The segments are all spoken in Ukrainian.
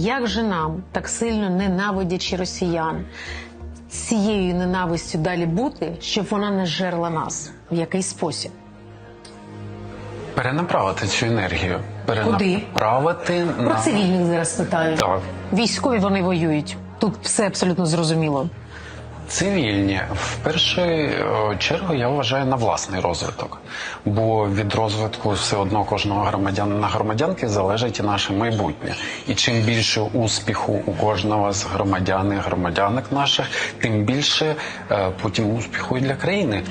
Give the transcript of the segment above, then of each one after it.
Як же нам, так сильно ненавидячи росіян, цією ненавистю далі бути, щоб вона не жерла нас? В який спосіб? Перенаправити цю енергію. Куди? на Про цивільних зараз питаю. Так. Військові вони воюють. Тут все абсолютно зрозуміло. Цивільні в першу е, чергу я вважаю на власний розвиток, бо від розвитку все одно кожного громадянина громадянки залежить і наше майбутнє. І чим більше успіху у кожного з громадян і громадянок наших, тим більше е, потім успіху і для країни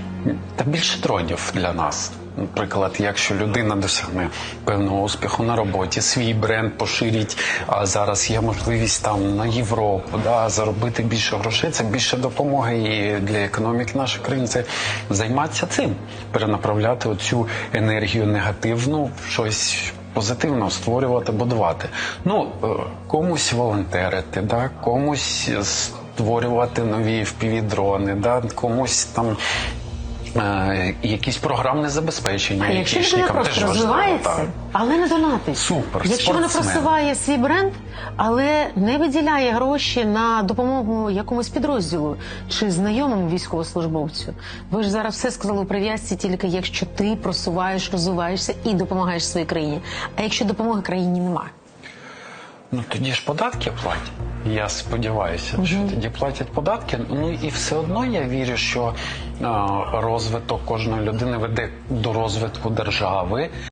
та більше дронів для нас. Наприклад, якщо людина досягне певного успіху на роботі, свій бренд поширить, а зараз є можливість там на Європу, да, заробити більше грошей, це більше допомоги і для економіки нашої країни. Це займатися цим, перенаправляти оцю енергію негативну в щось. Позитивно створювати, будувати. Ну е, комусь волонтерити, да, комусь створювати нові впівдрони, да, комусь там е, якісь програмне забезпечення. А якщо людина айтішникам просто теж важливо, розвивається, так. але не донатить. Супер, Якщо вона спортсмен. просуває свій бренд, але не виділяє гроші на допомогу якомусь підрозділу чи знайомому військовослужбовцю. Ви ж зараз все сказали у прив'язці, тільки якщо ти просуваєш, розвиваєшся і допомагаєш своїй країні. А якщо допомоги країні немає. Ну тоді ж податки платять. Я сподіваюся, що тоді платять податки. Ну і все одно я вірю, що е, розвиток кожної людини веде до розвитку держави.